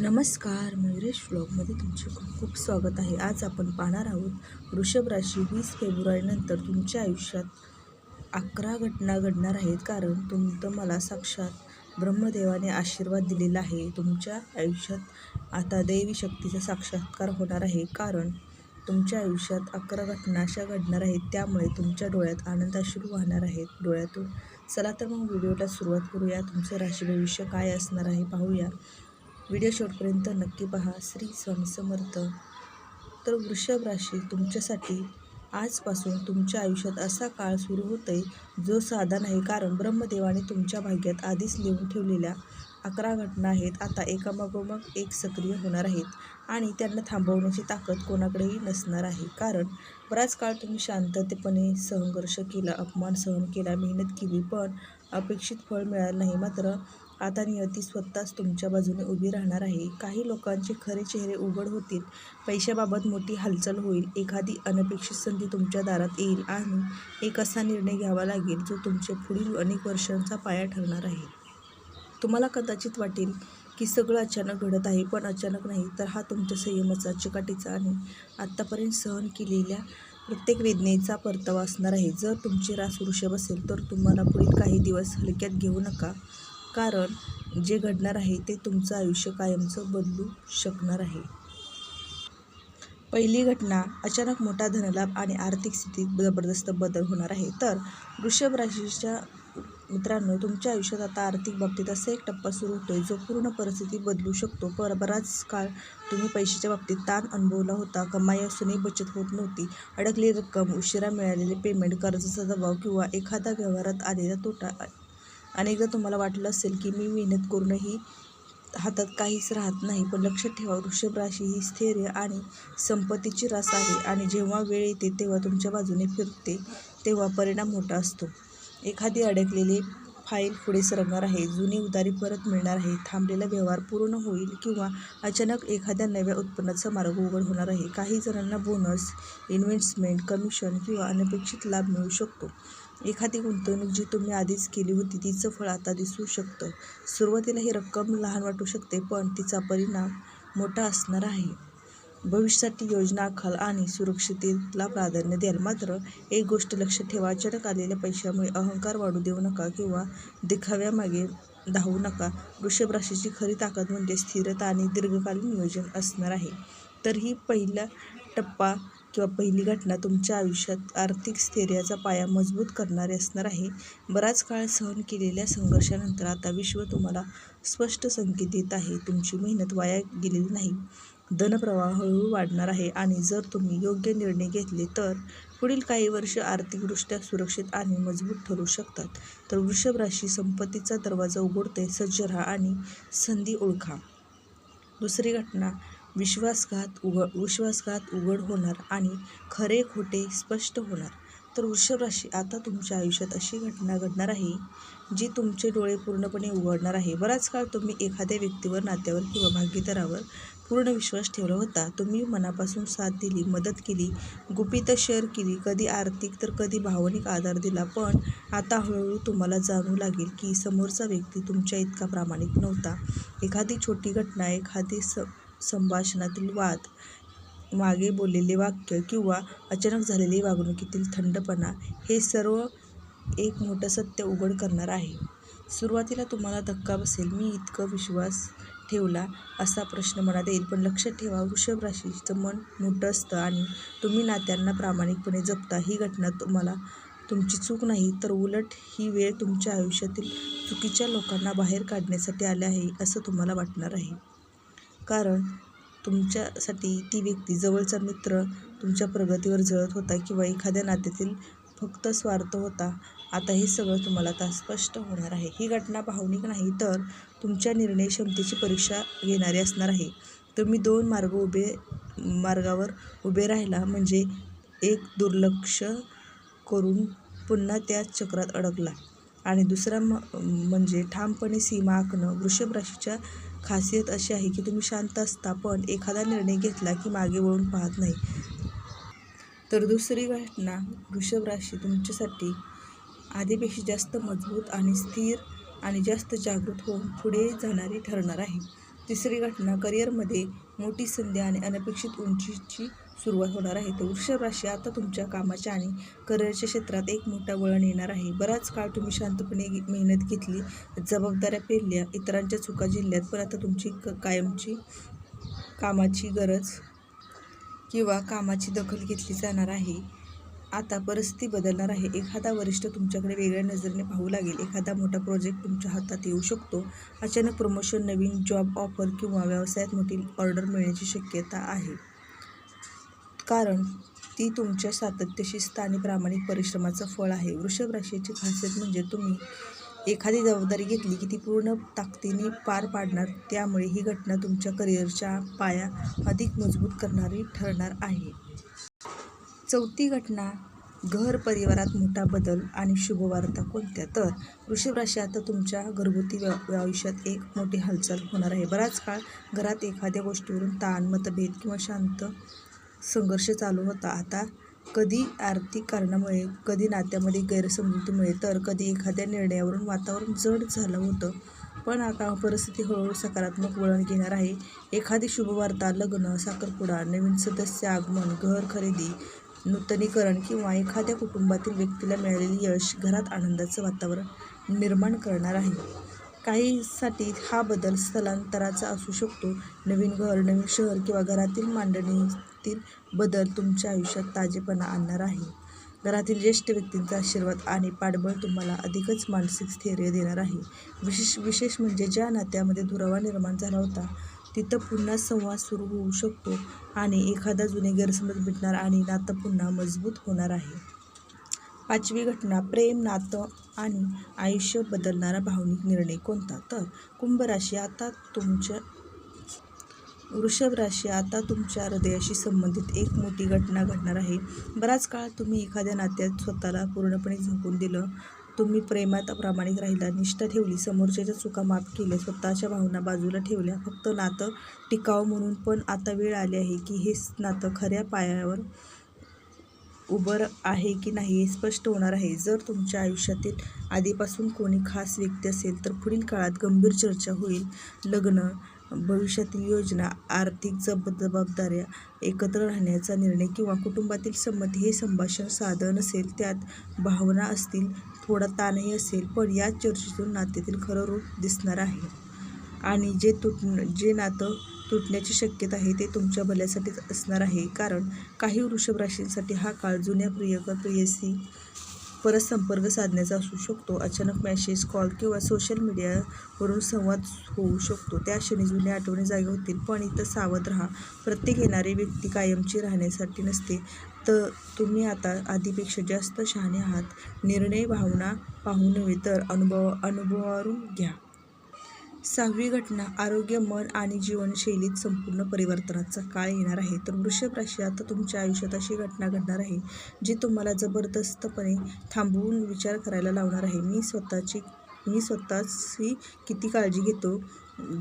नमस्कार मयुरेश ब्लॉगमध्ये तुमचे खूप खूप स्वागत आहे. आज आपण पाहणार आहोत वृषभ राशी वीस फेब्रुवारीनंतर तुमच्या आयुष्यात अकरा घटना घडणार आहेत. कारण तुम तुम्हाला साक्षात ब्रह्मदेवाने आशीर्वाद दिलेला आहे. तुमच्या आयुष्यात आता दैवी शक्तीचा साक्षात्कार होणार आहे. कारण तुमच्या आयुष्यात अकरा घटना अशा घडणार आहेत त्यामुळे तुमच्या डोळ्यात आनंदाश्रू वाहणार आहेत. डोळ्यातून चला तर मग व्हिडिओला सुरुवात करूया. तुमचं राशी भविष्य काय असणार आहे पाहूया. व्हिडिओ शेवटपर्यंत नक्की पहा. श्री स्वामी समर्थ. तर वृषभ राशी तुमच्यासाठी आजपासून तुमच्या आयुष्यात असा काळ सुरू होतोय जो साधा नाही कारण ब्रह्मदेवाने तुमच्या भाग्यात आधीच लिहून ठेवलेल्या अकरा घटना आहेत. आता एकामागोमाग एक सक्रिय होणार आहेत आणि त्यांना थांबवण्याची ताकद कोणाकडेही नसणार आहे. कारण बराच काळ तुम्ही शांततेपणे संघर्ष केला अपमान सहन केला मेहनत केली पण अपेक्षित फळ मिळालं नाही. मात्र आता नियती स्वतःच तुमच्या बाजूने उभी राहणार आहे. काही लोकांचे खरे चेहरे उघड होतील. पैशाबाबत मोठी हालचाल होईल. एखादी अनपेक्षित संधी तुमच्या दारात येईल आणि एक असा निर्णय घ्यावा लागेल जो तुमचे पुढील अनेक वर्षांचा पाया ठरणार आहे. तुम्हाला कदाचित वाटेल की सगळं अचानक घडत आहे पण अचानक नाही तर हा तुमच्या संयमाचा चिकाटीचा आणि आत्तापर्यंत सहन केलेल्या प्रत्येक वेदनेचा परतावा असणार आहे. जर तुमची रास वृषभ असेल तर तुम्हाला पुढील काही दिवस हलक्यात घेऊ नका. कारण जे घडणार आहे ते तुमचं आयुष्य कायमचं बदलू शकणार आहे. पहिली घटना अचानक मोठा धनलाभ आणि आर्थिक स्थितीत जबरदस्त बदल होणार आहे. तर वृषभ राशीच्या मित्रांनो तुमच्या आयुष्यात आता आर्थिक बाबतीत असा एक टप्पा सुरू होतोय जो पूर्ण परिस्थिती बदलू शकतो. पर बराच काळ तुम्ही पैशाच्या बाबतीत ताण अनुभवला होता कमाई असूनही बचत होत नव्हती. अडकलेली रक्कम उशिरा मिळालेले पेमेंट कर्जाचा दबाव किंवा एखादा व्यवहारात आलेला तोटा अनेकदा तुम्हाला वाटलं असेल की मी मेहनत करूनही हातात काहीच राहत नाही पण लक्षात ठेवा वृषभ राशी ही स्थैर्य आणि संपत्तीची रास आहे आणि जेव्हा वेळ येते तेव्हा तुमच्या बाजूने फिरते तेव्हा परिणाम मोठा असतो. एखादी अडकलेली फाईल पुढे सरकणार आहे जुनी उदारी परत मिळणार आहे थांबलेला व्यवहार पूर्ण होईल किंवा अचानक एखाद्या नव्या उत्पन्नाचा मार्ग उघड होणार आहे. काही जणांना बोनस इन्व्हेस्टमेंट कमिशन किंवा अनपेक्षित लाभ मिळू शकतो. एखादी गुंतवणूक जी तुम्ही आधीच केली होती तिचं फळ आता दिसू शकतं. सुरुवातीला ही रक्कम लहान वाटू शकते पण तिचा परिणाम मोठा असणार आहे. भविष्यासाठी योजना आखाल आणि सुरक्षिततेला प्राधान्य द्याल. मात्र एक गोष्ट लक्षात ठेवा अचानक आलेल्या पैशामुळे अहंकार वाढू देऊ नका किंवा दिखाव्यामागे धावू नका. वृषभ राशीची खरी ताकद म्हणजे स्थिरता आणि दीर्घकालीन नियोजन असणार आहे. तर ही पहिला टप्पा किंवा पहिली घटना तुमच्या आयुष्यात आर्थिक स्थैर्याचा पाया मजबूत करणारी असणार आहे. बराच काळ सहन केलेल्या संघर्षानंतर आता विश्व तुम्हाला स्पष्ट संकेत देत आहे. तुमची मेहनत वाया गेलेली नाही. धनप्रवाह हळूहळू वाढणार आहे आणि जर तुम्ही योग्य निर्णय घेतले तर पुढील काही वर्ष आर्थिकदृष्ट्या सुरक्षित आणि मजबूत ठरू शकतात. तर वृषभ राशी संपत्तीचा दरवाजा उघडते सज्ज राहा आणि संधी ओळखा. दुसरी घटना विश्वासघात उघड विश्वासघात उघड होणार आणि खरे खोटे स्पष्ट होणार. तर वृषभ राशी आता तुमच्या आयुष्यात अशी घटना घडणार आहे जी तुमचे डोळे पूर्णपणे उघडणार आहे. बराच काळ तुम्ही एखाद्या व्यक्तीवर नात्यावर किंवा भागीदारावर पूर्ण विश्वास ठेवला होता. तुम्ही मनापासून साथ दिली मदत केली गुपित शेअर केली कधी आर्थिक तर कधी भावनिक आधार दिला. पण आता हळूहळू तुम्हाला जाणू लागेल की समोरचा व्यक्ती तुमच्या इतका प्रामाणिक नव्हता. एखादी छोटी घटना एखादी स संभाषणातील वाद मागे बोललेले वाक्य किंवा अचानक झालेली वागणुकीतील थंडपणा हे सर्व एक मोठं सत्य उघड करणार आहे. सुरुवातीला तुम्हाला धक्का बसेल मी इतकं विश्वास ठेवला असा प्रश्न मनात येईल पण लक्षात ठेवा वृषभ राशीचं मन मोठं असतं आणि तुम्ही नात्यांना प्रामाणिकपणे जपता. ही घटना तुम्हाला तुमची चूक नाही तर उलट ही वेळ तुमच्या आयुष्यातील चुकीच्या लोकांना बाहेर काढण्यासाठी आले आहे असं तुम्हाला वाटणार आहे. कारण तुमच्यासाठी ती व्यक्ती जवळचा मित्र तुमच्या प्रगतीवर जळत होता किंवा एखाद्या नात्यातील फक्त स्वार्थ होता. आता हे सगळं तुम्हाला आता स्पष्ट होणार आहे. ही घटना भावनिक नाही तर तुमच्या निर्णय क्षमतेची परीक्षा घेणारी असणार आहे. तुम्ही दोन मार्ग उभे मार्गावर उभे राहिला म्हणजे एक दुर्लक्ष करून पुन्हा त्याच चक्रात अडकला आणि दुसरा म म्हणजे ठामपणे सीमा आखणं वृषभ राशीच्या खासियत अशी आहे की तुम्ही शांत असता पण एखादा निर्णय घेतला की मागे वळून पाहत नाही. तर दुसरी घटना वृषभ राशी तुमच्यासाठी आधीपेक्षा जास्त मजबूत आणि स्थिर आणि जास्त जागृत होऊन पुढे जाणारी ठरणार आहे. तिसरी घटना करिअरमध्ये मोठी संधी आणि अनपेक्षित उंचीची सुरुवात होणार आहे. तर वृषभ राशी आता तुमच्या कामाच्या आणि करिअरच्या क्षेत्रात एक मोठा वळण येणार आहे. बराच काळ तुम्ही शांतपणे मेहनत घेतली जबाबदाऱ्या पेरल्या इतरांच्या चुका जिल्ह्यात पण आता तुमची क कायमची कामाची गरज किंवा कामाची दखल घेतली जाणार आहे. आता परिस्थिती बदलणार आहे. एखादा वरिष्ठ तुमच्याकडे वेगळ्या नजरेने पाहू लागेल. एखादा मोठा प्रोजेक्ट तुमच्या हातात येऊ शकतो. अचानक प्रमोशन नवीन जॉब ऑफर किंवा व्यवसायात मोठी ऑर्डर मिळण्याची शक्यता आहे. कारण ती तुमच्या सातत्य शिस्त आणि प्रामाणिक परिश्रमाचं फळ आहे. वृषभ राशीची खासियत म्हणजे तुम्ही एखादी जबाबदारी घेतली की ती पूर्ण ताकदीने पार पाडणार त्यामुळे ही घटना तुमच्या करिअरच्या पाया अधिक मजबूत करणारी ठरणार आहे. चौथी घटना घर परिवारात मोठा बदल आणि शुभवार्ता कोणत्या? तर वृषभ राशी आता तुमच्या घरगुती आयुष्यात एक मोठी हालचाल होणार आहे. बराच काळ घरात एखाद्या गोष्टीवरून ताण मतभेद किंवा शांत संघर्ष चालू होता. आता कधी आर्थिक कारणामुळे कधी नात्यामध्ये गैरसमजुतीमुळे तर कधी एखाद्या निर्णयावरून वातावरण जड झालं होतं. पण आता परिस्थिती हळूहळू सकारात्मक वळण घेणार आहे. एखादी शुभवार्ता लग्न साखरपुडा नवीन सदस्य आगमन घर खरेदी नूतनीकरण किंवा एखाद्या कुटुंबातील व्यक्तीला मिळालेले यश घरात आनंदाचं वातावरण निर्माण करणार आहे. काहीसाठी हा बदल स्थलांतराचा असू शकतो. नवीन घर नवीन शहर किंवा घरातील मांडणीतील बदल तुमच्या आयुष्यात ताजेपणा आणणार आहे. घरातील ज्येष्ठ व्यक्तींचा आशीर्वाद आणि पाठबळ तुम्हाला अधिकच मानसिक स्थैर्य देणार आहे. विशेष विशेष म्हणजे ज्या नात्यामध्ये दुरावा निर्माण झाला होता तिथं पुन्हा संवाद सुरू होऊ शकतो आणि एखादा जुने गैरसमज मिटणार आणि नातं पुन्हा मजबूत होणार आहे. पाचवी घटना प्रेम नातं आणि आयुष्य बदलणारा भावनिक निर्णय कोणता? तर कुंभ राशी आता तुमच्या वृषभ राशी आता तुमच्या हृदयाशी संबंधित एक मोठी घटना घडणार आहे. बराच काळ तुम्ही एखाद्या नात्यात स्वतःला पूर्णपणे झोकून दिलं. तुम्ही प्रेमात प्रामाणिक राहिला निष्ठा ठेवली समोरच्याच्या चुका माफ केल्या स्वतःच्या भावना बाजूला ठेवल्या फक्त नातं टिकाव म्हणून पण आता वेळ आली आहे की हे नातं खऱ्या पायावर उभं आहे की नाही हे स्पष्ट होणार आहे. जर तुमच्या आयुष्यातील आधीपासून कोणी खास व्यक्ती असेल तर पुढील काळात गंभीर चर्चा होईल. लग्न भविष्यातील योजना आर्थिक जब जबाबदाऱ्या एकत्र राहण्याचा निर्णय किंवा कुटुंबातील संमती हे संभाषण साधं नसेल त्यात भावना असतील थोडा ताणही असेल पण या चर्चेतून नात्यातील खरं रूप दिसणार आहे. आणि जे तुट जे नातं तुटण्याची शक्यता आहे ते तुमच्या भल्यासाठीच असणार आहे. कारण काही वृषभ राशींसाठी हा काळ जुन्या प्रियकर प्रियसी परत संपर्क साधण्याचा असू शकतो. अचानक मॅसेज कॉल किंवा सोशल मीडियावरून संवाद होऊ शकतो. त्या क्षणी जुन्या आठवणी जागे होतील. पण इथं सावध राहा. प्रत्येक येणारी व्यक्ती कायमची राहण्यासाठी नसते. तर तुम्ही आता आधीपेक्षा जास्त शहाणे आहात. निर्णय भावना पाहून नव्हे तर अनुभव अनुभवावरून घ्या. सहावी घटना आरोग्य मन आणि जीवनशैलीत संपूर्ण परिवर्तनाचा काळ येणार आहे. तर वृषभ राशी आता तुमच्या आयुष्यात अशी घटना घडणार आहे जी तुम्हाला जबरदस्तपणे थांबवून विचार करायला लावणार आहे. मी स्वतःची मी स्वतःची किती काळजी घेतो?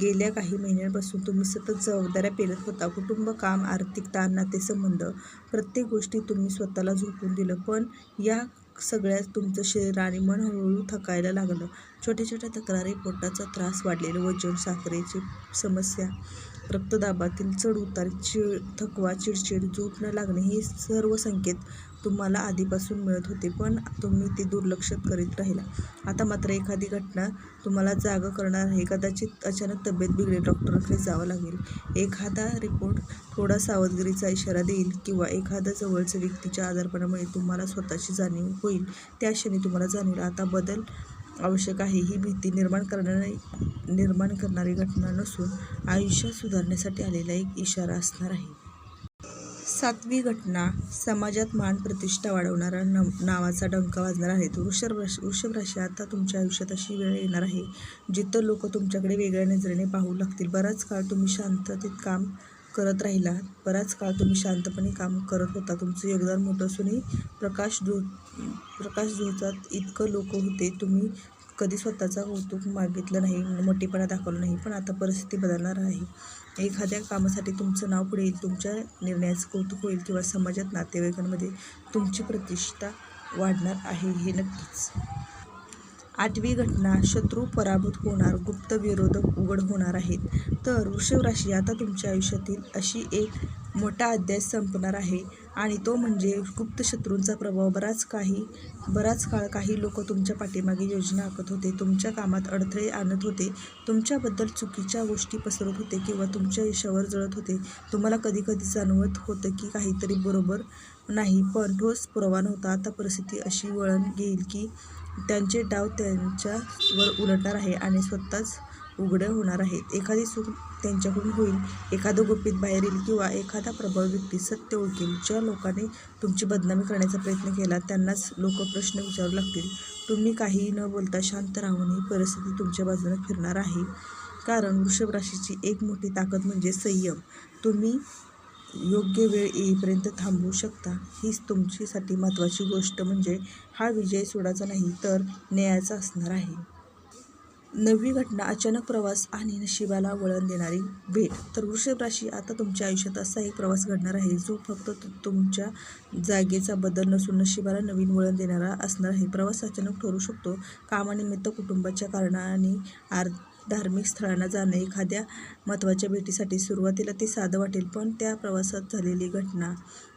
गेल्या काही महिन्यांपासून तुम्ही सतत जबाबदाऱ्या पेलत होता. कुटुंब काम आर्थिक ताण नातेसंबंध प्रत्येक गोष्टी तुम्ही स्वतःला झोपून दिलं. पण या सगळ्यात तुमचं शरीर आणि मन हळूहळू थकायला लागलं. छोट्या छोट्या तक्रारी पोटाचा त्रास वाढलेलं वजन साखरेची समस्या रक्तदाबातील चढ उतार थकवा चिडचिड झोप न लागणे हे सर्व संकेत तुम्हाला आधीपासून मिळत होते पण तुम्ही ते दुर्लक्षित करीत राहिला. आता मात्र एखादी घटना तुम्हाला जागं करणार आहे. कदाचित अचानक तब्येत बिघडेल डॉक्टरकडे जावं लागेल. एखादा रिपोर्ट थोडा सावधगिरीचा इशारा देईल किंवा एखाद्या जवळच्या व्यक्तीच्या आजारपणामुळे तुम्हाला स्वतःची जाणीव होईल. त्या क्षणी तुम्हाला जाणीव आता बदल आवश्यक आहे. ही भीती निर्माण करणारी निर्माण करणारी घटना नसून आयुष्य सुधारण्यासाठी आलेला एक इशारा असणार आहे. सातवी घटना समाजात मान प्रतिष्ठा वाढवणारा न नावाचा डंका वाजणार आहे. तो वृषभ राशी वृषभ राशी आता तुमच्या आयुष्यात अशी वेळ येणार आहे जिथं लोक तुमच्याकडे वेगळ्या नजरेने पाहू लागतील. बराच काळ तुम्ही शांततेत काम करत राहिला बराच काळ तुम्ही शांतपणे काम करत होता. तुमचं योगदान मोठं असूनही प्रकाश जो प्रकाश जोचात इतकं लोक होते. तुम्ही कधी स्वतःचा कौतुक मागितलं नाही मोठेपणा दाखवलं नाही. पण आता परिस्थिती बदलणार आहे. एखाद्या कामासाठी तुमचं नाव पुढे येईल तुमच्या निर्णयाचं कौतुक होईल किंवा समाजात नातेवाईकांमध्ये तुमची प्रतिष्ठा वाढणार आहे हे नक्कीच. आठवी घटना शत्रू पराभूत होणार गुप्त विरोधक उघड होणार आहेत. तर वृषभ राशी आता तुमच्या आयुष्यातील अशी एक मोठा अध्याय संपणार आहे. आणि तो म्हणजे गुप्त शत्रूंचा प्रभाव. बराच काही बराच काळ काही लोक तुमच्या पाठीमागे योजना आखत होते तुमच्या कामात अडथळे आणत होते तुमच्याबद्दल चुकीच्या गोष्टी पसरत होते किंवा तुमच्या यशावर जळत होते. तुम्हाला कधीकधी जाणवत होतं की काहीतरी बरोबर नाही पण ठोस पुरावा नव्हता. आता परिस्थिती अशी वळण घेईल की त्यांचे डाव त्यांच्यावर उलटणार आहे आणि स्वतःच उघडं होणार आहेत. एखादी चूक त्यांच्याकडून होईल. एखादं गुपित बाहेर येईल किंवा एखादा प्रभावी व्यक्ती सत्य ओळखेल ज्या लोकांनी तुमची बदनामी करण्याचा प्रयत्न केला त्यांनाच लोक प्रश्न विचारू लागतील. तुम्ही काहीही न बोलता शांत राहून ही परिस्थिती तुमच्या बाजूने फिरणार आहे. कारण वृषभ राशीची एक मोठी ताकद म्हणजे संयम. तुम्ही योग्य वेळ येईपर्यंत थांबवू शकता. हीच तुमच्यासाठी महत्त्वाची गोष्ट म्हणजे हा विजय सोडाचा नाही तर न्यायाचा असणार आहे. नवी घटना अचानक प्रवास आणि नशिबाला वळण देणारी भेट. तर वृषभ राशी आता तुमच्या आयुष्यात असा एक प्रवास घडणार आहे. जो फक्त तुमच्या जागेचा बदल नसून नशिबाला नवीन वळण देणारा असणार आहे. प्रवास अचानक ठरू शकतो. कामानिमित्त कुटुंबाच्या कारणाने आर धार्मिक स्थळांना जाणे एखाद्या महत्त्वाच्या भेटीसाठी सुरुवातीला ते साधं वाटेल पण त्या प्रवासात झालेली घटना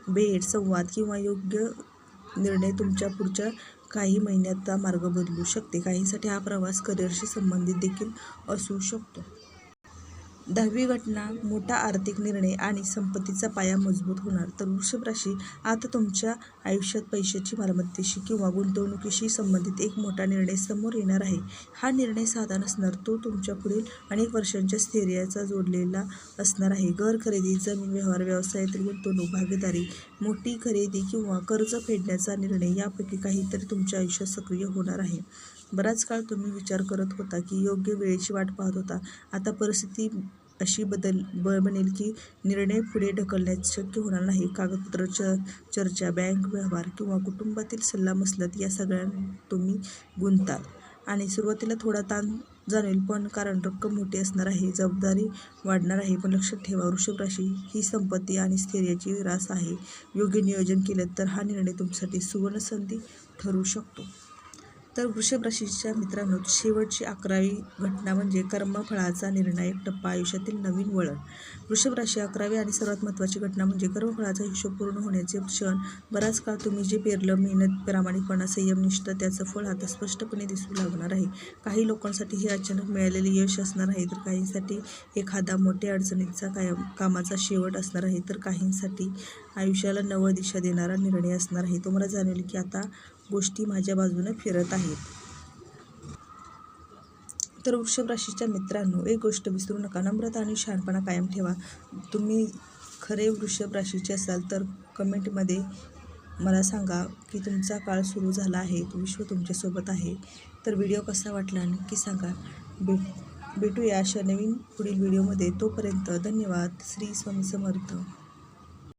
भेट संवाद किंवा योग्य निर्णय तुमच्या पुढच्या काही महिन्याचा मार्ग बदलू शकते. काहींसाठी हा प्रवास करिअरशी संबंधित देखील असू शकतो. दहावी घटना मोठा आर्थिक निर्णय आणि संपत्तीचा पाया मजबूत होणार. तर वृषभ राशी आता तुमच्या आयुष्यात पैशाची मालमत्तेशी किंवा गुंतवणुकीशी संबंधित एक मोठा निर्णय समोर येणार आहे. हा निर्णय साधा नसणार तो तुमच्या पुढील अनेक वर्षांच्या स्थैर्याचा जोडलेला असणार आहे. घर खरेदी जमीन व्यवहार व्यवसायातील गुंतवणूक भागीदारी मोठी खरेदी किंवा कर्ज फेडण्याचा निर्णय यापैकी काहीतरी तुमच्या आयुष्यात सक्रिय होणार आहे. बराच काळ तुम्ही विचार करत होता की योग्य वेळेची वाट पाहत होता. आता परिस्थिती अशी बदल ब बनेल की निर्णय पुढे ढकलण्यात शक्य होणार नाही. कागदपत्र च चर्चा बँक व्यवहार किंवा कुटुंबातील सल्लामसलत या सगळ्यात तुम्ही गुंताल. आणि सुरुवातीला थोडा ताण जाणवेल पण कारण रक्कम मोठी असणार आहे जबाबदारी वाढणार आहे. पण लक्षात ठेवा वृषभ राशी ही संपत्ती आणि स्थैर्याची रास आहे. योग्य नियोजन केलं तर हा निर्णय तुमच्यासाठी सुवर्ण संधी ठरू शकतो. तर वृषभ राशीच्या मित्रांनो शेवटची अकरावी घटना म्हणजे कर्मफळाचा निर्णायक टप्पा आयुष्यातील नवीन वळण. वृषभ राशी अकरावी आणि सर्वात महत्त्वाची घटना म्हणजे कर्मफळाचा हिशोब पूर्ण होण्याचे क्षण. बराच काळ तुम्ही जे पेरलं मेहनत प्रामाणिकपणा संयमनिष्ठ त्याचं फळ आता स्पष्टपणे दिसू लागणार आहे. काही लोकांसाठी हे अचानक मिळालेले यश असणार आहे तर काहींसाठी एखादा मोठ्या अडचणीचा कायम कामाचा शेवट असणार आहे तर काहींसाठी आयुष्याला नवं दिशा देणारा निर्णय असणार आहे. तुम्हाला जाणवेल की आता गोष्टी माझ्या बाजूने फिरत आहेत. तर वृषभ राशीच्या मित्रांनो एक गोष्ट विसरू नका. नम्रता आणि शहाणपणा कायम ठेवा. तुम्ही खरे वृषभ राशीचे असाल तर कमेंटमध्ये मला सांगा की तुमचा काळ सुरू झाला आहे विश्व तुमच्यासोबत आहे. तर व्हिडिओ कसा वाटला नक्की सांगा. भेट भेटूया अशा नवीन पुढील व्हिडिओमध्ये. तोपर्यंत धन्यवाद. श्री स्वामी समर्थ.